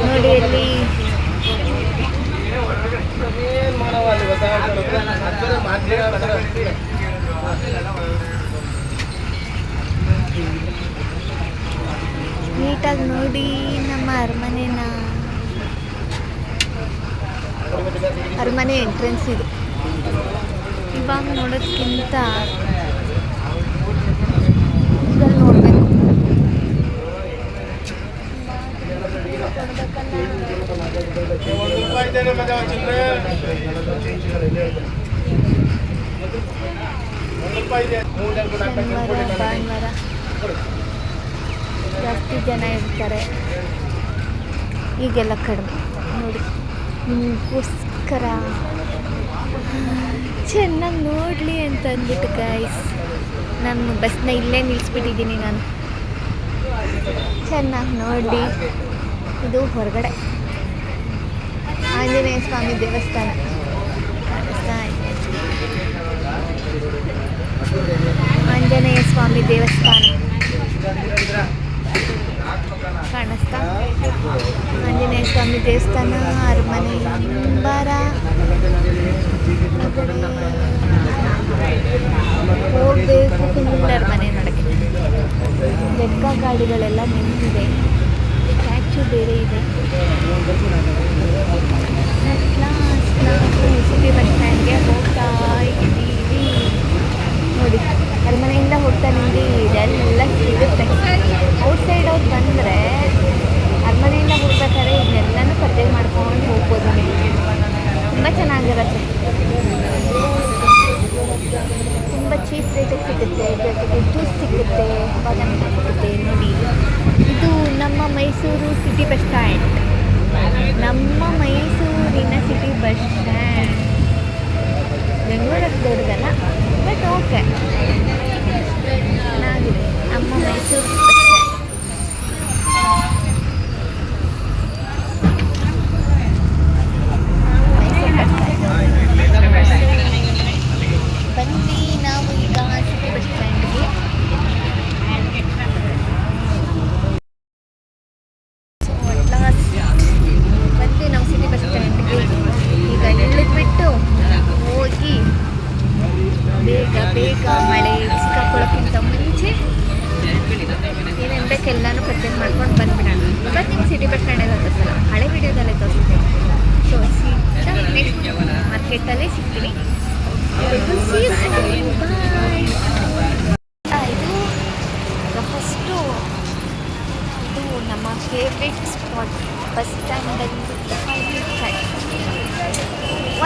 ನೋಡಿ ಇಲ್ಲಿ ನೀಟಾಗಿ ನೋಡಿ ನಮ್ಮ ಅರಮನೆನ. ಅರಮನೆ ಎಂಟ್ರೆನ್ಸ್ ಇದು. ಇವಾಗ ನೋಡೋದಕ್ಕಿಂತ ಭಾನುವಾರ ಜಾಸ್ತಿ ಜನ ಇರ್ತಾರೆ. ಈಗೆಲ್ಲ ಕಡಿಮೆ. ನೋಡಿ, ನಿಮಗೋಸ್ಕರ. ಚೆನ್ನಾಗಿ ನೋಡಲಿ ಅಂತ ಅಂದ್ಬಿಟ್ಟು ಗಾಯ್ಸ್ ನಾನು ಬಸ್ನ ಇಲ್ಲೇ ನಿಲ್ಲಿಸ್ಬಿಟ್ಟಿದ್ದೀನಿ ನಾನು. ಚೆನ್ನಾಗಿ ನೋಡಲಿ. ಇದು ಹೊರಗಡೆ. ಆಂಜನೇಯ ಸ್ವಾಮಿ ದೇವಸ್ಥಾನ. ಆಂಜನೇಯ ಸ್ವಾಮಿ ದೇವಸ್ಥಾನ. ಕಾಣಿಸ್ತಾ? ಆಂಜನೇಯ ಸ್ವಾಮಿ ದೇವಸ್ಥಾನ, ಅರಮನೆ ಹಿಂಬಾರ ಹೋಗಬೇಕು ಅರಮನೆ ನೋಡಕ್ಕೆ ಲೆಕ್ಕ ಗಾಡಿಗಳೆಲ್ಲ ನಿಂತಿದೆ. ಸ್ಟ್ಯಾಚು ಬೇರೆ ಇದೆ. ಲಾಸ್ಟ್ ಸಿಟಿ ಬಸ್ ಸ್ಟ್ಯಾಂಡ್ಗೆ ಹೋಗ್ತಾ ನೋಡಿ, ಅರಮನೆಯಿಂದ ಇದೆಲ್ಲ ಸಿಗುತ್ತೆ. ಔಟ್ಸೈಡ್ ಅವ್ರು ಬಂದರೆ ಅರಮನೆಯಿಂದ ಇದನ್ನೆಲ್ಲನೂ ಮಾಡ್ಕೊಂಡು ಹೋಗ್ಬೋದು ತುಂಬ ಚೆನ್ನಾಗಿರುತ್ತೆ ತುಂಬ ಚೀಪ್ ರೇಟಿಗೆ ಸಿಗುತ್ತೆ ಜೊತೆಗೆ ಜ್ಯೂಸ್ ಸಿಗುತ್ತೆ ಬಾದಾಮಿ ಸಿಗುತ್ತೆ ನೋಡಿ ಇದು ನಮ್ಮ ಮೈಸೂರು ಸಿಟಿ ಬಸ್ ಸ್ಟ್ಯಾಂಡ್. ನಮ್ಮ ಮೈಸೂರಿನ ಸಿಟಿ ಬಸ್ ಸ್ಟ್ಯಾಂಡ್. ಬೆಂಗಳೂರಕ್ಕೆ ದೊಡ್ಡದಲ್ಲ ಬಟ್ ಓಕೆ ಚೆನ್ನಾಗಿದೆ. ನಮ್ಮ ಮೈಸೂರು ಬಸ್ ಸ್ಟ್ಯಾಂಡ್ ಬಂದ್ವಿ ನಾವು ಈಗ ಸಿಟಿ ಬಸ್ ಸ್ಟ್ಯಾಂಡ್ಗೆ ಸೊ ಲಾಸ್ಟ್ ಬಂದ್ವಿ ನಾವು ಸಿಟಿ ಬಸ್ ಸ್ಟ್ಯಾಂಡ್ಗೆ ಈಗ ಇಳಿದ್ಬಿಟ್ಟು ಹೋಗಿ ಬೇಗ ಮಳೆ ಸಿಕ್ಕಾಕೊಳ್ಳೋಕ್ಕಿಂತ ಮುಂಚೆ ಏನೇನು ಎಲ್ಲಾನು ಪರ್ಚೇಸ್ ಮಾಡ್ಕೊಂಡು ಬಂದ್ಬಿಡೋಣ. ಇವತ್ತು ನಿಮ್ಗೆ ಸಿಟಿ ಬಸ್ ಸ್ಟ್ಯಾಂಡಲ್ಲಿ ತೋರಿಸಲ್ಲ ಹಳೆ ವಿಡಿಯೋದಲ್ಲೇ ತೋರಿಸಿದ್ದೆ. ಸೊ ಸೀದಾ ನೆಕ್ಸ್ಟ್ ಮಾರ್ಕೆಟಲ್ಲೇ ಸಿಗ್ತೀನಿ. ಇದು ಫಸ್ಟು ಇದು ನಮ್ಮ ಫೇವ್ರೆಟ್ ಸ್ಪಾಟ್ ಬಸ್ ಸ್ಟ್ಯಾಂಡಲ್ಲಿ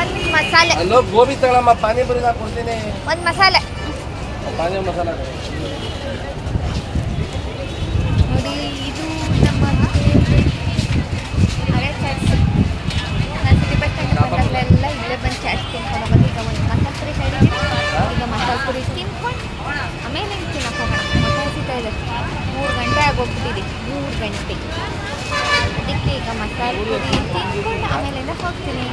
ಒಂದು ಮಸಾಲೆ. ಗೋಬಿ ತಗೊಳಮ್ಮ ಪಾನಿಪುರಿ ಕೊಡ್ತೀನಿ. ಒಂದು ಮಸಾಲ. ನೋಡಿ, ಇದು ನಮ್ಮ ಹಳೆ ನಾನು ಸಿಟಿ ಬಸ್ ಸ್ಟ್ಯಾಂಡ್ ಬಂದಾಗಲೆಲ್ಲ ಇಲ್ಲೇ ಬಂದು ಚಾಟ್ಸ್ ತಿನ್ಕೊಂಡು ಈಗ ಒಂದು ಮಸಾಲೆ ಪುರಿ ಈಗ ಮಸಾಲೆ ಪುರಿ ಆಮೇಲೆ ಹಿಂಗೆ ಹೋಗೋಣ. ಮಸಾಲೆ ಮೂರು ಗಂಟೆ ಆಗೋಗ್ಬಿಟ್ಟಿದೆ. ಮೂರು ಗಂಟೆ. ಅದಕ್ಕೆ ಈಗ ಮಸಾಲೆ ಪುರಿ ತಿನ್ಕೊಂಡು ಆಮೇಲಿಂದ ಹೋಗ್ತೀನಿ.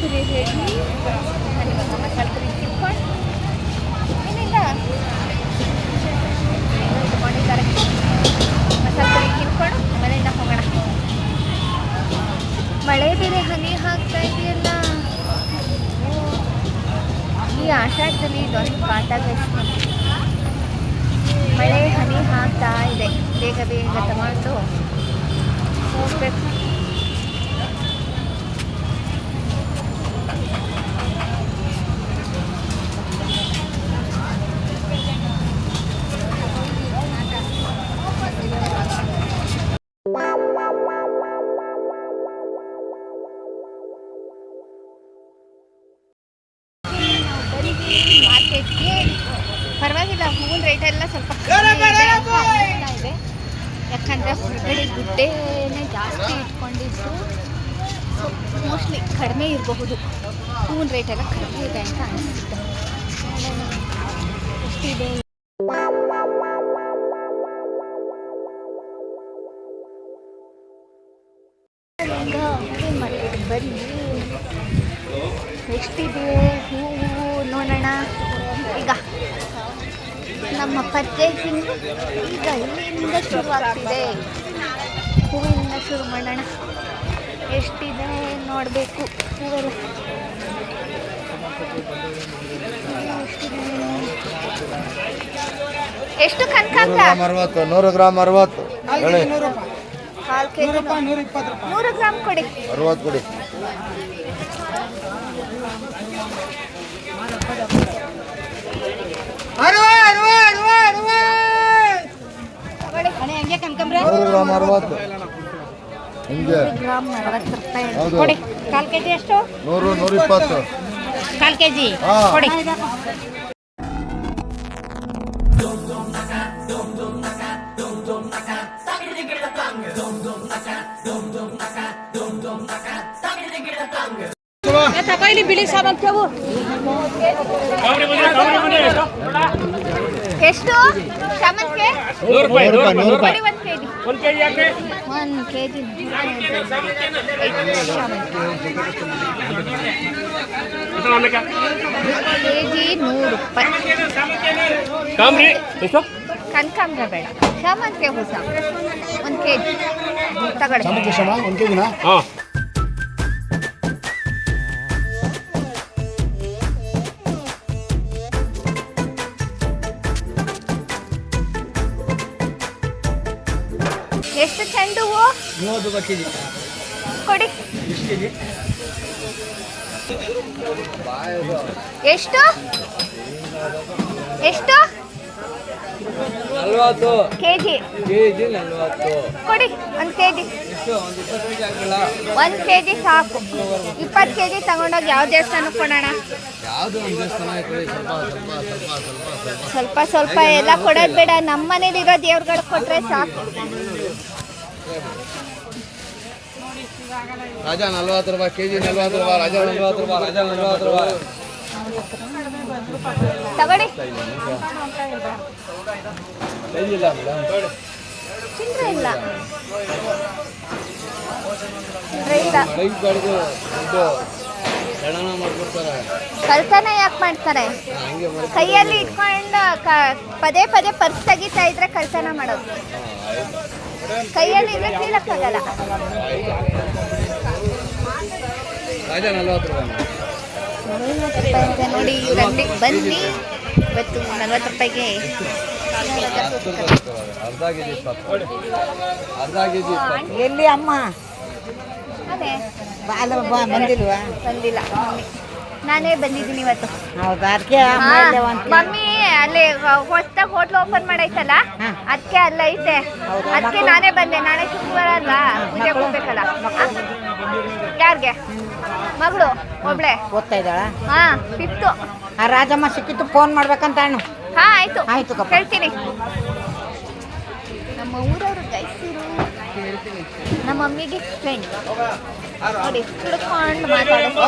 ಪುರಿ ಇವಾಗ ಮಸಾಲೆ ಪುರಿ ತಿನ್ಕೊಂಡು ಏನಿಲ್ಲ ತಗೊಂಡಿದ್ದಾರೆ ಮಸಾಲೆ ಪುರಿ ತಿನ್ಕೊಂಡು ಮನೆಯಿಂದ ಹೋಗೋಣ ಮಳೆ ಬೇರೆ ಹನಿ ಹಾಕ್ತಾ ಇದೆಯಲ್ಲ. ಈ ಆಷಾಢದಲ್ಲಿ ಇದೊಂದು ಕಾಟ ಮಳೆ ಹನಿ ಹಾಕ್ತಾ ಇದೆ. ಬೇಗ ಬೇಗ ತಗೊಂಡು ಹೋಗ್ಬೇಕು. ಪರ್ಚೇಸಿಂಗ್ ಈಗ ಇಲ್ಲಿಂದ ಶುರುವಾಗ್ತಿದೆ. ಹೂವಿನಿಂದ ಶುರು ಮಾಡೋಣ. ಎಷ್ಟಿದೆ ನೋಡಬೇಕು ಹೂವೆಲ್ಲ? ಎಷ್ಟು ಕನಕಾಂಬ್ರ? ಅರವತ್ತು ನೂರು ಗ್ರಾಮ್ ಅರವತ್ತು. ಹೇಳಿ. ಕಾಲು ಕೆ ನೂರು ಗ್ರಾಮ್ ಕೊಡಿ. ಅರವತ್ತು ಕೊಡಿ. ತಗೊಳ್ಳಿ ನೂರು ಗ್ರಾಮ್ ಅರವತ್ತು ಹಿಂಗೆ. ನೂರು ಗ್ರಾಮ್ ಅರವತ್ತು ರೂಪಾಯಿ ಹೌದು. ಕೊಡಿ. ಕಾಲು ಕೆ ಜಿ ಎಷ್ಟು ನೂರು ನೂರ ಇಪ್ಪತ್ತು. ಕಾಲು ಕೆ ಜಿ ಹಾ. ಕೊಡಿ. ತಗೊಳ್ಳಿ ಬಿಳಿ ಸಾವಂತಿಯವು ಎಷ್ಟು? ಶಾಮಂತಿಗೆ ನೂರು ರೂಪಾಯಿ ನೂರು ರೂಪಾಯಿ ಒಂದು ಕೆ ಜಿ ಒಂದು ಕೆ ಜಿ ಯಾಕೆ? ಒಂದು ಕೆ ಜಿ ಕೆ ಜಿ ನೂರು ರೂಪಾಯಿ ಕಾಮ್ರಿ ಎಷ್ಟು? ಕನಕಾಂಬ್ರ ಬೇಡ. ಶಾಮಂತಿಗೆ ಹೊಸ ಒಂದು ಕೆ ಜಿ ತಗೊಳ್ಳಿ ಹಾಂ. ಎಷ್ಟು ಚೆಂಡು ಹೂವು? ಮೂವತ್ತು ರೂಪಾಯಿ ಕೆ ಜಿ ಕೊಡಿ. ಎಷ್ಟು ಎಷ್ಟು? ನಲ್ವತ್ತು. ಕೆ ಜಿ ಕೆ ಜಿ ನಲ್ವತ್ತು. ಕೊಡಿ ಒಂದು ಕೆ ಜಿ ಎಷ್ಟು? ಒಂದು ಕೆ ಜಿ ಸಾಕು. ಇಪ್ಪತ್ತು ಕೆ ಜಿ ತಗೊಂಡೋಗಿ ಯಾವ ದೇವಸ್ಥಾನಕ್ಕೆ ಕೊಡೋಣ? ಸ್ವಲ್ಪ ಸ್ವಲ್ಪ ಎಲ್ಲ ಕೊಡೋದು ಬೇಡ. ನಮ್ಮ ಮನೇಲಿರೋ ದೇವ್ರುಗಳು ಕೊಟ್ಟರೆ ಸಾಕು. ರಾಜ ನಲ್ವತ್ತು ರೂಪಾಯಿ ಕೆ ಜಿ ನಲ್ವತ್ತು ರೂಪಾಯಿ ರಾಜ ನಲ್ವತ್ತು ರೂಪಾಯಿ ರಾಜ ನಲ್ವತ್ತು ರೂಪಾಯಿ. ತಗೊಳ್ಳಿ. ಇಲ್ಲ ಮೇಡಮ್. ಚಿಲ್ಲರೆ ಇಲ್ಲ. ಇದು ಕಳ್ತನ ಯಾಕೆ ಮಾಡ್ತಾರೆ? ಹಂಗೆ ಮಾಡಿ ಕೈಯಲ್ಲಿ ಇಟ್ಕೊಂಡು ಪದೇ ಪದೇ ಪರ್ಸ್ ತೆಗಿತಾ ಇದ್ರೆ ಕಳ್ತನ ಮಾಡೋದು. ಕೈಯಲ್ಲಿ ಇದ್ರೆ ಕೀಳಕ್ಕಾಗಲ್ಲ. ನಲ್ವತ್ತು ರೂಪಾಯಿ ನೋಡಿ ಇವ್ರ ಅಂಗಡಿಗೆ ಬನ್ನಿ. ಇವತ್ತು ನಲ್ವತ್ತು ರೂಪಾಯಿಗೆ ಅರ್ಧ ಕೆ ಜಿ ಇಪ್ಪತ್ತು ಅರ್ಧ ಕೆ ಜಿ ಎಲ್ಲಿ ಅಮ್ಮ ಬಂದಿಲ್ವಾ? ಬಂದಿಲ್ಲ ನಾನೇ ಬಂದಿದ್ದೀನಿ ಇವತ್ತು. ಹೌದಾ? ಅದಕ್ಕೆ ಮಮ್ಮಿ ಅಲ್ಲಿ ಹೊಸ್ದಾಗ ಹೋಟ್ಲ್ ಓಪನ್ ಮಾಡೈತಲ್ಲ. ಅದಕ್ಕೆ ಅಲ್ಲ ಐತೆ. ಅದಕ್ಕೆ ನಾನೇ ಬಂದೆ. ನಾಳೆ ಶುಕ್ರವಾರ ಅಲ್ವಾ? ಪೂಜೆ ಹೋಗ್ಬೇಕಲ್ಲ? ಯಾರಿಗೆ? ಮಗಳು ಒಬ್ಳೆ. ಓದ್ತಾ ಇದ್ದಾಳ? ಹಾ ಫಿಫ್ತ್ ಆ ರಾಜಮ್ಮ ಸಿಕ್ಕಿತ್ತು ಫೋನ್ ಮಾಡ್ಬೇಕಂತ ಅಣ್ಣು. ಹಾ ಆಯ್ತು. ಆಯ್ತು ಕಪ್ಪ. ಹೇಳ್ತೀನಿ ನಮ್ಮ ಊರವರು ಗೈಸಿರು. ನಮ್ಮ ಮಮ್ಮಿಗೆ ಫ್ರೆಂಡ್ ನೋಡಿ ಹಿಡ್ಕೊಂಡು ಮಾತಾಡೋದು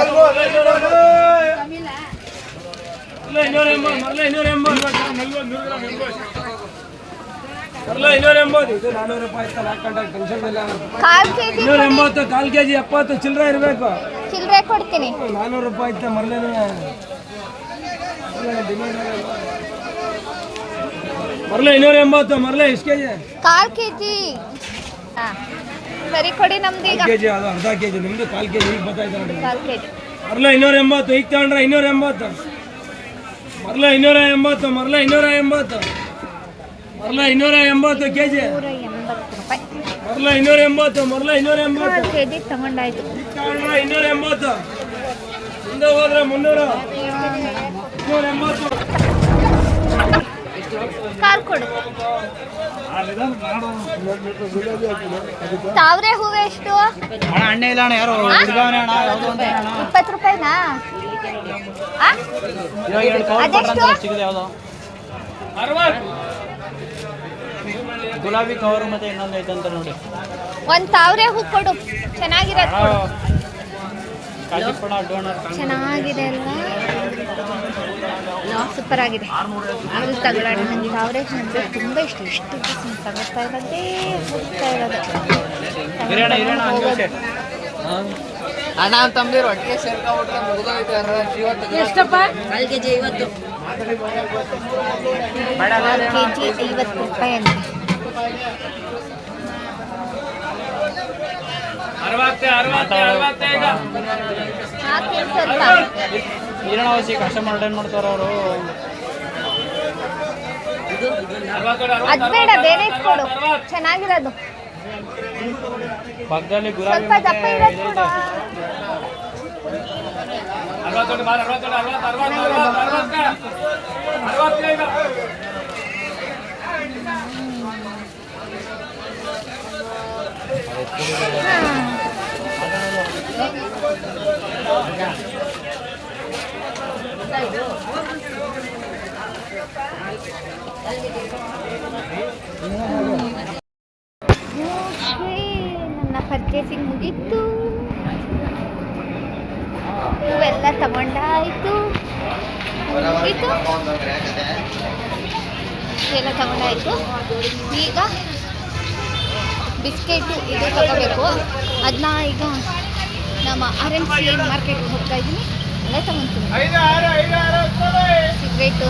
ಕಾಲ್ ಕೆಜಿ ಇನ್ನೂರ ಎಂಬತ್ತು ಕಾಲು ಕೆ ಜಿ ಎಪ್ಪತ್ತು ಚಿಲ್ಲರೆ ಇರಬೇಕು. ಚಿಲ್ಲರೆ ಕೊಡ್ತೀನಿ. ನಾನ್ನೂರು ರೂಪಾಯಿ ಇತ್ತ ಮರಲೇನು ಮರಲೆ ಇನ್ನೂರ ಎಂಬತ್ತು ಮರಲೆ ಎಷ್ಟು ಕೆ ಜಿ ಕಾಲ್ ಕೆ ಜಿ ಸರಿ ಕೊಡಿ ನಮ್ದು ಈಗ. ಕೆ ಜಿ ಅದು ಅರ್ಧ ಕೆ ಜಿ ನಿಮ್ಮದು ಕಾಲು ಕೆ ಜಿ ಈಗ ಬರ್ತಾಯ್ತು ನೋಡಿ. ಕಾಲ್ ಕೆ ಜಿ ಮರಲೆ ಇನ್ನೂರ ಎಂಬತ್ತು ಈಗ ತಗೊಂಡ್ರೆ ಇನ್ನೂರ ಎಂಬತ್ತು. ಮರಲೆ ಇನ್ನೂರ ಎಂಬತ್ತು ಮರಲೆ ಇನ್ನೂರ ಎಂಬತ್ತು. ಮರಲೆ ಇನ್ನೂರ ಎಂಬತ್ತು ಕೆ ಜಿ ನೂರ ಎಂಬತ್ತು ರೂಪಾಯಿ ಮರಲೆ ಇನ್ನೂರ ಎಂಬತ್ತು ಮರಲೆ ಇನ್ನೂರ ಎಂಬತ್ತು. ಕಾಲ್ ಕೆ ಜಿ ತಗೊಂಡಾಯ್ತು. ತಗೊಂಡ್ರೆ ಇನ್ನೂರ ಎಂಬತ್ತು. ಮುಂದೆ ಹೋದ್ರೆ ಮುನ್ನೂರು. ಇನ್ನೂರ ಎಂಬತ್ತು. ಕಾಲ್ ಕೊಡು. ತಾವ್ರೆ ಹೂವು ಎಷ್ಟು? ಅಣ್ಣ ಇಲ್ಲ ಅಣ್ಣ ಯಾರು ಹುಡುಗವನೇ ಅಣ್ಣ ಯಾವುದು ಅಂತ ಅಣ್ಣ. ಇಪ್ಪತ್ತು ರೂಪಾಯಿನಾ? ಅದೆಷ್ಟು? ಸಿಗಿದೆ ಯಾವುದು. ಗುಲಾಬಿ ಕವರ್ ಮತ್ತೆ ಇನ್ನೊಂದು ಐತಂತ ನೋಡಿ. ಒಂದ್ ತಾವ್ರೆ ಹೂ ಕೊಡು. ಚೆನ್ನಾಗಿರೋದು ಕೊಡು. ಕಾಜಿಪುಣ ಡೋನರ್ ಚೆನ್ನಾಗಿದೆ ಅಲ್ವಾ? ಸೂಪರ್ ಆಗಿದೆ ಅದು ತಗೊಳ್ಳೋಣ. ನನಗೆ ಅವರೇಜ್ ಅಂದರೆ ತುಂಬ ಇಷ್ಟ. ಇಷ್ಟು ತಗೊಳ್ತಾ ಇರೋದೇ ಹೋಗ್ತಾ ಇರೋದು. ಅಣ್ಣ ತಮ್ಮದಿರು ಒಟ್ಟಿಗೆ ಸೇರ್ಕೊಂಡ್ಬಿಟ್ರೆ ಮುಗಿದೋಯ್ತು ಎಷ್ಟಪ್ಪ? ಕಾಲು ಕೆ ಜಿ ಐವತ್ತು. ಕೆ ಜಿ ಐವತ್ತು ರೂಪಾಯಿ ಅಂತೆ. ಹಾಕಿ ಸ್ವಲ್ಪ ಹಿರಿಯಣ್ಣ ವಸಿ ಕಸ್ಟಮರ್ ಏನು ಮಾಡ್ತಾರ ಅವರು ಅದ್ ಬೇಡ ಬೇರೆ ಕೊಡು ಚೆನ್ನಾಗಿರೋದು ಪಕ್ಕದಲ್ಲಿ ಗುಲಾಬಿ ಸ್ವಲ್ಪ ದಪ್ಪ ಮತ್ತೆ ಇರೋದು ಇದೈತೆ. ನನ್ನ ಪರ್ಚೇಸಿಂಗ್ ಮುಗೀತು. ಹೂವೆಲ್ಲ ತಗೊಂಡಾಯಿತು. ಮುಗೀತು. ಎಲ್ಲ ತಗೊಂಡಾಯಿತು. ಈಗ ಬಿಸ್ಕೆಟು ಇದು ತಗೋಬೇಕು. ಅದನ್ನ ಈಗ ನಮ್ಮ ಆರ್ ಎನ್ ಸಿ ಮಾರ್ಕೆಟ್ಗೆ ಹೋಗ್ತಾ ಇದ್ದೀನಿ ಅಲ್ಲೇ ತಗೊತೀನಿ. ಸಿಗ್ರೇಟು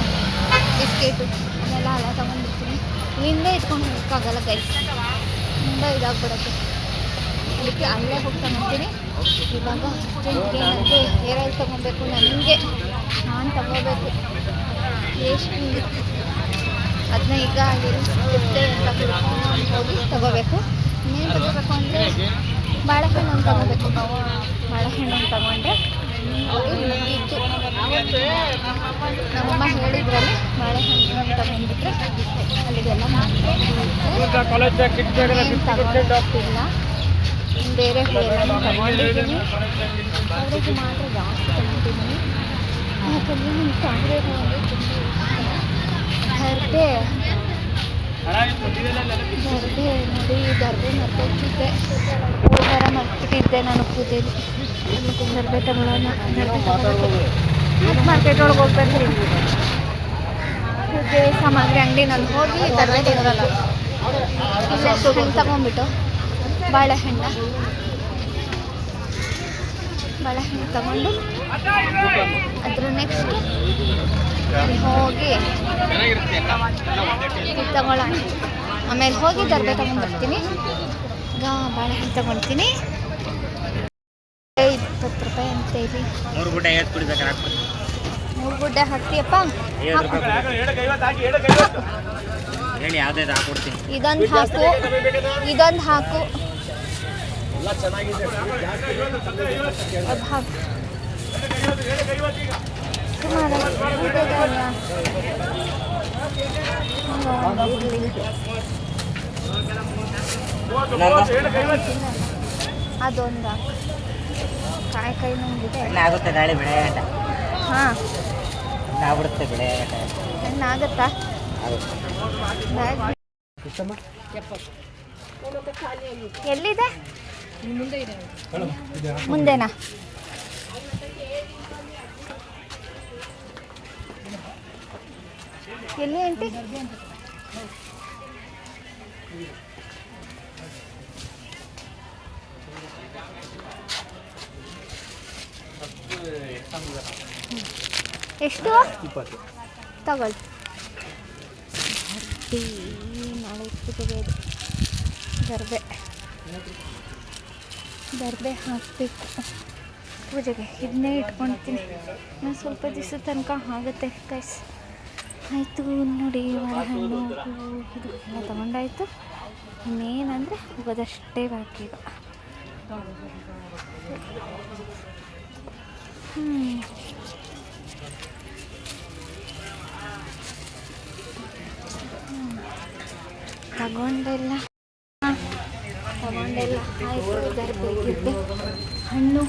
ಬಿಸ್ಕೆಟು ಅದನ್ನೆಲ್ಲ ಅಲ್ಲ ತಗೊಂಡಿರ್ತೀನಿ. ಇಲ್ಲಿಂದ ಇಟ್ಕೊಂಡು ಹೋಗೋಕ್ಕಾಗಲ್ಲ ಗೈಸ್ ತುಂಬ ಇದಾಗ್ಬಿಡುತ್ತೆ. ಅದಕ್ಕೆ ಅಲ್ಲೇ ಹೋಗಿ ತಗೊತೀನಿ ಇವಾಗ ನನಗೆ ಹೇರ್ ಆಯಿಲ್ ತೊಗೊಬೇಕು. ನನಗೆ ನಾನು ತಗೋಬೇಕು. ಎಷ್ಟು ಅದನ್ನ ಈಗ ಸಿಗುತ್ತೆ ಅಂತ ಹೋಗಿ ತಗೋಬೇಕು. ಇನ್ನೇನು ತಗೋಬೇಕು ಅಂದರೆ ಬಾಳೆಹಣ್ಣು ತಗೋಬೇಕು. ಬಾಳೆಹಣ್ಣು ತಗೊಂಡೆ. ತಗೊಂಡ್ರೆ ಮುಗೀತು ನಮ್ಮಮ್ಮ ಹೇಳಿದ್ರಲ್ಲಿ ಬಾಳೆಹಣ್ಣು ತಗೊಂಡ್ಬಿಟ್ರೆ ಅಲ್ಲಿಗೆಲ್ಲ ತಗೊಂಡಿಲ್ಲ ಬೇರೆ ಹೂವೆಲ್ಲ ತಗೊಂಡಿದ್ದೀನಿ. ಅವರಿಗೆ ಮಾತ್ರ ಜಾಸ್ತಿ ತಗೊಂಡಿದ್ದೀನಿ. ಯಾಕಂದರೆ ಹೂ ಅಂದರೆ ತುಂಬ ಇಷ್ಟ. ದರ್ಬೆ ನೋಡಿ ದರ್ಬೆ ಮರ್ತೋಗ್ತಿದ್ದೆ ಹೋಗಾರ ಮರ್ತಿದ್ದೆ ನಾನು ಮತ್ತು ದರ್ಬೆ ತಗೊಳ್ಳೋಣ ಮಾರ್ಕೆಟ್ ಒಳಗೆ ಹೋಗ್ಬೇಕು ಪೂಜೆ ಸಾಮಗ್ರಿ ಅಂಗಡಿನಲ್ಲಿ ಹೋಗಿ ದರ್ಬೆ ತಗೊಳಲ್ಲ ಇಲ್ಲ ಹಣ್ಣು ತಗೊಂಡ್ಬಿಟ್ಟು ಬಾಳೆಹಣ್ಣು. ಬಾಳೆಹಣ್ಣು ತಗೊಂಡು ಅದ್ರ ನೆಕ್ಸ್ಟ್ ಹೋಗಿ ತಗೊಳ್ಳೋಣ. ಆಮೇಲೆ ಹೋಗಿ ದರ್ಬೆ ತಗೊಂಡ್ಬರ್ತೀನಿ. ಈಗ ಬಾಳೆಹಣ್ಣು ತಗೊಳ್ತೀನಿ ಇಪ್ಪತ್ತು ರೂಪಾಯಿ ಅಂತ ಇಲ್ಲಿ. ಮೂರು ಗುಡ್ಡ ಐವತ್ತು ಕುಡಿಬೇಕಾರೆ ಮೂರು ಗುಡ್ಡೆ ಹಾಕ್ತೀಯಪ್ಪ? ಹೇಳಿ ಯಾವುದೇ ಹಾಕ್ಬಿಡ್ತೀನಿ. ಇದೊಂದು ಹಾಕು. ಇದೊಂದು ಹಾಕು. ಅದು ಹಾಕು. ಅದೊಂದು. ಕಾಯಿ ಕೈ ನಂಗಿದೆ. ಆಗುತ್ತೆ ನಾಳೆ ಬೆಳೆ ಹಾಂ. ಆಗ್ಬಿಡುತ್ತೆ ಬೆಳೆ ಆಟ ಬ್ಯಾಗ್ ಎಲ್ಲಿದೆ? ಮುಂದೆನಾ? ಎಲ್ಲಿ ಆಂಟಿ? ಎಷ್ಟು? ತಗೊಳ್ಳಿ. ಗರ್ಬೆ ಗರ್ಬೆ ಹಾಕಬೇಕು. ಪೂಜೆಗೆ. ಇದನ್ನೇ ಇಟ್ಕೊಳ್ತೀನಿ. ನಾನು ಸ್ವಲ್ಪ ದಿವಸ ತನಕ ಆಗುತ್ತೆ ಕೈಸ್ ಆಯಿತು ನೋಡಿ ಹಣ್ಣು ಇದು ಎಲ್ಲ ತೊಗೊಂಡಾಯ್ತು. ಇನ್ನೇನಂದರೆ ಹೋಗೋದಷ್ಟೇ ಬಾಕಿ ಈಗ. ತಗೊಂಡೆಲ್ಲ. ತಗೊಂಡೆಲ್ಲ ಆಯಿತು ಬೇಕಿದ್ದೆ ಹಣ್ಣು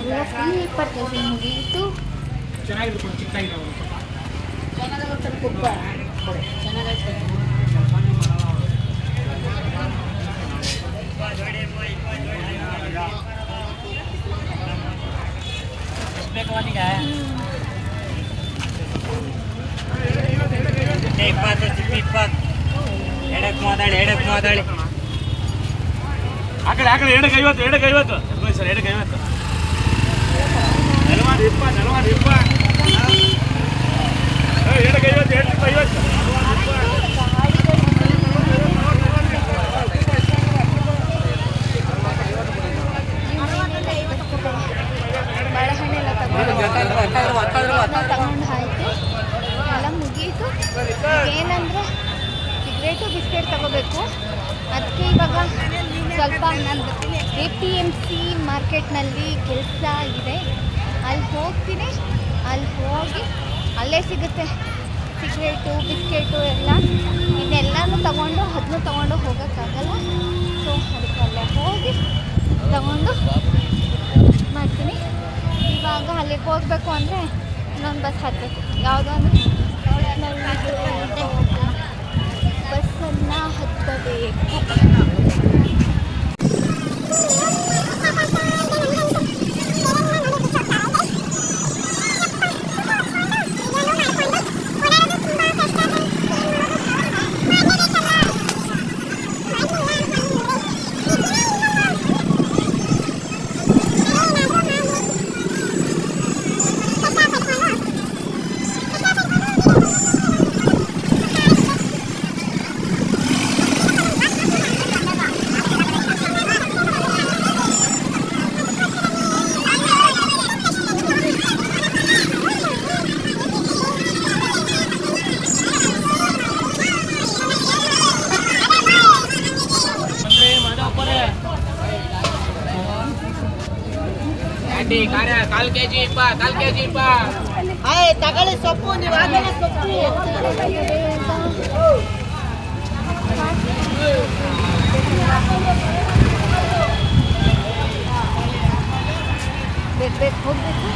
ಎಲ್ಲ ಫ್ರೀ ಪರ್ಚೇಸ್ ಮುಗೀತು. ಇಪ್ಪತ್ತು ಚಿಪ್ಪಿ ಇಪ್ಪತ್ತು ಎಡಕ್ಕೆ ಮಾತಾಡಿ ಎಡಕ್ಕೆ ಮಾತಾಡಿ. ಆ ಕಡೆ ಆ ಕಡೆ, ಎಡಕ್ಕೆ ಐವತ್ತು ಎಡಕ್ಕೆ ಐವತ್ತು. ಸರ್ ಎಡಕ್ಕೆ ಐವತ್ತು. ನಲವತ್ತು, ಇಪ್ಪತ್ತು, ನಲವತ್ತು ಏ, ಎಡಕ್ಕೆ ಐವತ್ತು ಎಡಕ್ಕೆ ಐವತ್ತು ಬಾಳೆಹಣ್ಣೆಲ್ಲ ತಗೊಂಡು ತಗೊಂಡು ಆಯಿತು ಎಲ್ಲ ಮುಗೀತು ಏನಂದರೆ ಸಿಗರೇಟು ಬಿಸ್ಕೆಟ್ ತಗೋಬೇಕು ಅದಕ್ಕೆ ಇವಾಗ ಸ್ವಲ್ಪ ಎ ಪಿ ಎಂ ಸಿ ಮಾರ್ಕೆಟ್ನಲ್ಲಿ ಕೆಲಸ ಇದೆ ಅಲ್ಲಿ ಹೋಗ್ತೀನಿ. ಅಲ್ಲಿ ಹೋಗಿ ಅಲ್ಲೇ ಸಿಗುತ್ತೆ. ಸಿಗರೇಟು, ಬಿಸ್ಕೆಟು ಎಲ್ಲ. ಇನ್ನೆಲ್ಲನೂ ತಗೊಂಡು ಅದನ್ನು ತೊಗೊಂಡು ಹೋಗೋಕ್ಕಾಗಲ್ಲ. ಸೊ ಅದಕ್ಕೆ ಅಲ್ಲೇ ಹೋಗಿ ತಗೊಂಡು ಮಾಡ್ತೀನಿ. ಇವಾಗ ಅಲ್ಲಿಗೆ ಹೋಗಬೇಕು ಅಂದರೆ ಇನ್ನೊಂದು ಬಸ್ ಹತ್ತಬೇಕು ಯಾವುದೋ ಅಂದರೆ ಬಸ್ಸನ್ನು ಹತ್ತಬೇಕು. ಕಾಲ್ ಕೆಜಿ ಇಪ್ಪ ತಗೊಳ್ಳಿ ಸೊಪ್ಪು, ನೀವು ಆಗಲೇ ಸೊಪ್ಪು. ಬೇಕು ಬೇಕು, ಹೋಗಬೇಕು.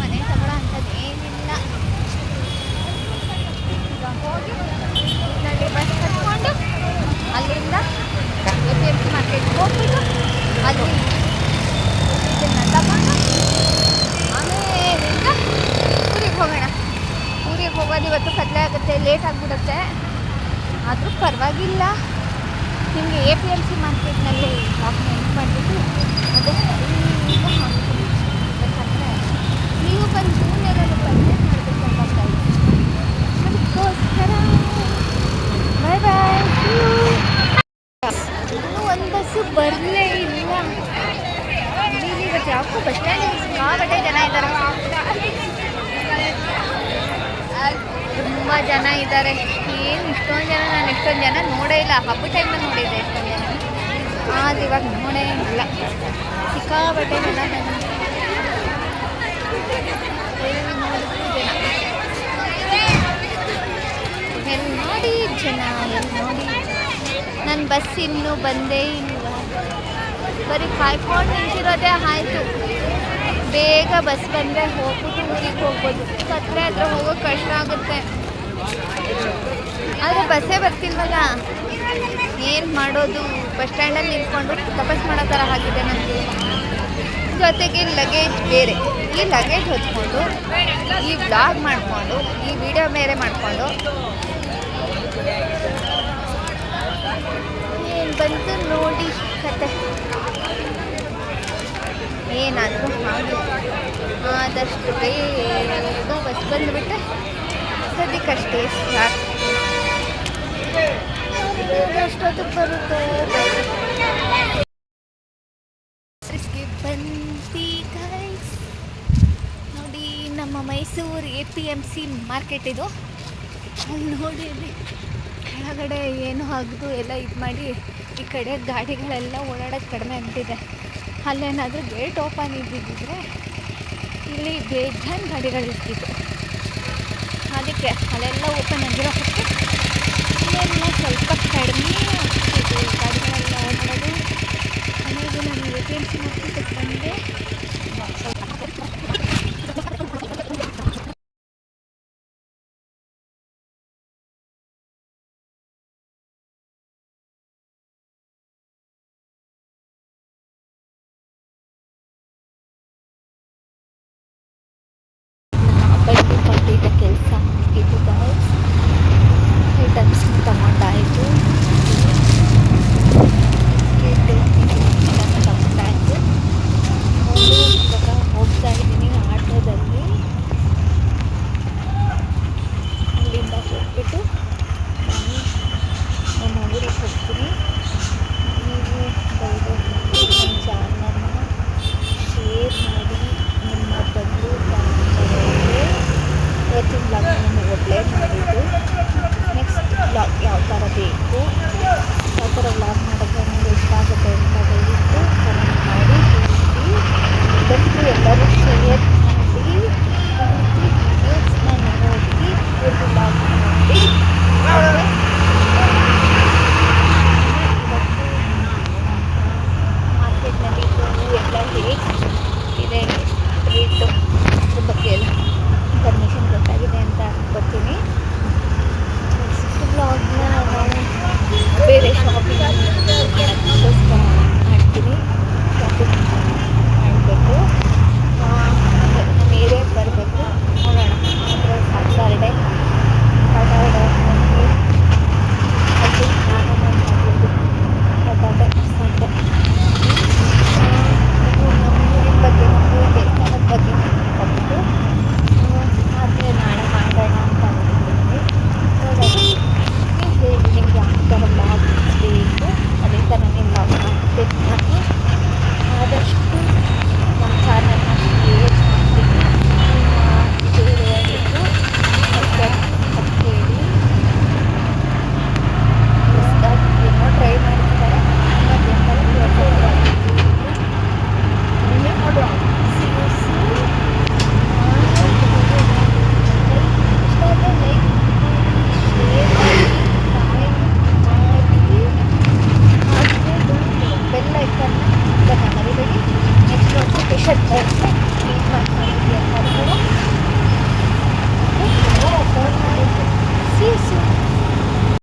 ಮನೆ ತಗೊಳ್ಳೋ ಅಂಥದ್ದು ಏನಿಲ್ಲ. ಈಗ ಹೋಗಿ ನಲ್ಲಿ ಬಸ್ ಕಟ್ಕೊಂಡು ಅಲ್ಲಿಂದ ಎ ಪಿ ಎಂ ಸಿ ಮಾರ್ಕೆಟ್ಗೆ ಹೋಗ್ಬಿಟ್ಟು ಅಲ್ಲಿ ಇದನ್ನು ತಗೊಂಡು ಆಮೇಲಿಂದ ಊರಿಗೆ ಹೋಗೋಣ ಊರಿಗೆ ಹೋಗೋದು ಇವತ್ತು ಕತ್ಲೆ ಆಗುತ್ತೆ ಲೇಟ್ ಆಗಿಬಿಡುತ್ತೆ ಆದರೂ ಪರವಾಗಿಲ್ಲ ನಿಮಗೆ ಎ ಪಿ ಎಂ ಸಿ ಮಾರ್ಕೆಟ್ನಲ್ಲಿ ಶಾಪ್ ಎಂಟು ಮಾಡಿಬಿಟ್ಟು ಮತ್ತೆ ಈಗ ಹಾಕ್ತೀನಿ ಯಾಕಂದರೆ ನೀವು ಬಂದು ಜೂನಲ್ಲಿ ಪರ್ಚೇಸ್ ಮಾಡಬೇಕಂತ ಅದಕ್ಕೋಸ್ಕರ ಬಾಯ್ ಬಾಯ್ ಇನ್ನೂ ಒಂದು ಬಸ್ಸು ಬರಲೇ ಇಲ್ಲ ಇಲ್ಲಿ ಇವತ್ತು ಯಾಕೋ ಬಸ್ ಸ್ಟ್ಯಾಂಡ್ ಸಿಕ್ಕಾಪಟ್ಟೆ ಜನ ಇದ್ದಾರೆ ತುಂಬ ಜನ ಇದ್ದಾರೆ ಏನು ಇಷ್ಟೊಂದು ಜನ ನಾನು ಇಷ್ಟೊಂದು ಜನ ನೋಡೇ ಇಲ್ಲ ಹಬ್ಬ ಟೈಮಲ್ಲಿ ನೋಡಿದ್ದೆ ಇಷ್ಟೊಂದು ಜನ ಆದ್ರೆ ಇವಾಗ ನೋಡೇ ಇಲ್ಲ ಸಿಕ್ಕಾಪಟ್ಟೆ ಜನ ಬಂದಿದ್ದಾರೆ. ಎಲ್ಲಿ ನೋಡಿದ್ರು ಜನ ಎಲ್ಲಿ ನೋಡಿ ಜನ ಎಲ್ಲಿ ನೋಡಿ ನನ್ನ ಬಸ್ ಇನ್ನೂ ಬಂದೇ ಇಲ್ಲ ಬರೀ ನಿಂತಿರೋದೇ ಆಯಿತು. ಬೇಗ ಬಸ್ ಬಂದರೆ ಹೋಗ್ಬಿಟ್ಟು ಊರಿಗೆ ಹೋಗ್ಬೋದು. ಕತ್ಲೆ ಹತ್ರ ಹೋಗೋಕೆ ಕಷ್ಟ ಆಗುತ್ತೆ. ಆದರೆ ಬಸ್ಸೇ ಬರ್ತಿಲ್ವಲ್ಲ? ಏನು ಮಾಡೋದು? ಬಸ್ ಸ್ಟ್ಯಾಂಡಲ್ಲಿ ನಿಂತ್ಕೊಂಡು ತಪಸ್ ಮಾಡೋ ಥರ ಆಗಿದೆ ನನಗೆ ಜೊತೆಗೆ ಲಗೇಜ್ ಬೇರೆ. ಈ ಲಗೇಜ್ ಹೊತ್ಕೊಂಡು, ಈ ಬ್ಲಾಗ್ ಮಾಡಿಕೊಂಡು, ಈ ವಿಡಿಯೋ ಬೇರೆ ಮಾಡಿಕೊಂಡು. ಬಂತು ನೋಡಿ ಕತೆ. ಏನಾದರೂ ಹಾಗೆ ಆದಷ್ಟು ಬೇಗ ಬಸ್ ಬಂದುಬಿಟ್ರೆ ಸದ್ಯಕ್ಕಷ್ಟೇ ಸಾಕು ಬರುತ್ತೆ? ಬಂತಿ ನೋಡಿ, ನಮ್ಮ Mysuru A P M C market ಇದು. ಅಲ್ಲಿ ನೋಡಿ ಕೆಳಗಡೆ ಏನು ಆಗೋದು, ಎಲ್ಲ ಇದು ಮಾಡಿ ಈ ಕಡೆ ಗಾಡಿಗಳೆಲ್ಲ ಓಡಾಡೋದು ಕಡಿಮೆ ಆಗ್ಬಿಟ್ಟಿದೆ. ಅಲ್ಲೇನಾದರೂ ಗೇಟ್ ಓಪನ್ ಇದ್ದಿದ್ದಿದ್ರೆ ಇಲ್ಲಿ ಬೇಜಾನ್ ಗಾಡಿಗಳು ಇರ್ತಿತ್ತು ಅದಕ್ಕೆ ಅಲ್ಲೆಲ್ಲ ಓಪನ್ ಆಗಿರೋ ಹೊತ್ತು ಇಲ್ಲೆಲ್ಲ ಸ್ವಲ್ಪ ಕಡಿಮೆ ಗಾಡಿಗಳೆಲ್ಲ ಓಡಾಡೋದು ನನಗೆ ನಾನು ಎ ಪಿ ಎಂ ಸಿ ಬಂದೆ